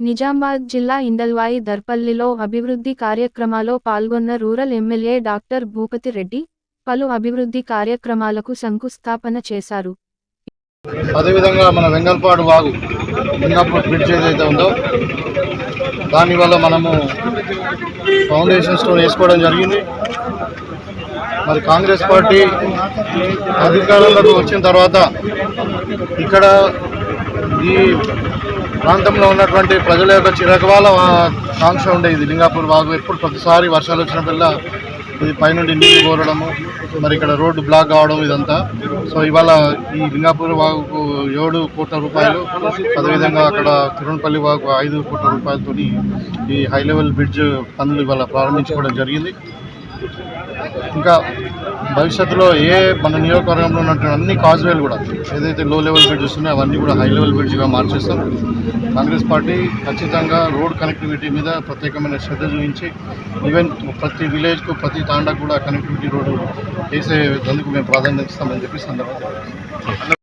నిజామాబాద్ జిల్లా ఇందల్వాయి దర్పల్లిలో అభివృద్ధి కార్యక్రమాలో పాల్గొన్న rural MLA doctor Bhupathi Reddy పలు అభివృద్ధి కార్యక్రమాలకు శంకుస్థాపన చేశారు. అదేవిధంగా మన వెంగల్పాడు వాగు లింగాపూర్ బ్రిడ్జ్ ఏదైతే ఉందో దానివల్ల మనము ఫౌండేషన్ స్టోన్ వేసుకోవడం జరిగింది. మరి కాంగ్రెస్ పార్టీ అధికారంలోకి వచ్చిన తర్వాత ఇక్కడ ఈ ప్రాంతంలో ఉన్నటువంటి ప్రజల యొక్క చిరకవాల కాంక్ష ఉండేది లింగాపూర్ వాగు. ఎప్పుడు ప్రతిసారి వర్షాలు వచ్చినప్పుడల్లా ఇది పైనుండి నీళ్ళు కోరడము మరి ఇక్కడ రోడ్డు బ్లాక్ కావడం ఇదంతా. సో ఇవాళ ఈ లింగాపూర్ వాగుకు ఏడు కోట్ల రూపాయలు అదేవిధంగా అక్కడ తిరుణపల్లి వాగు ఐదు కోట్ల రూపాయలతో ఈ హై లెవెల్ బ్రిడ్జ్ పనులు ఇవాళ ప్రారంభించుకోవడం జరిగింది. ఇంకా భవిష్యత్తులో ఏ మన నియోజకవర్గంలో ఉన్నటువంటి అన్ని కాజ్వేలు కూడా ఏదైతే లో లెవెల్ బ్రిడ్జెస్ ఉన్నాయో అవన్నీ కూడా హై లెవెల్ బ్రిడ్జ్గా మార్చేస్తాం. కాంగ్రెస్ పార్టీ ఖచ్చితంగా రోడ్ కనెక్టివిటీ మీద ప్రత్యేకమైన శ్రద్ధ చూపించి ఈవెన్ ప్రతి విలేజ్కు ప్రతి తాండాకు కూడా కనెక్టివిటీ రోడ్డు వేసే అందుకు మేము ప్రాధాన్యత ఇస్తామని చెప్పి సందర్భంగా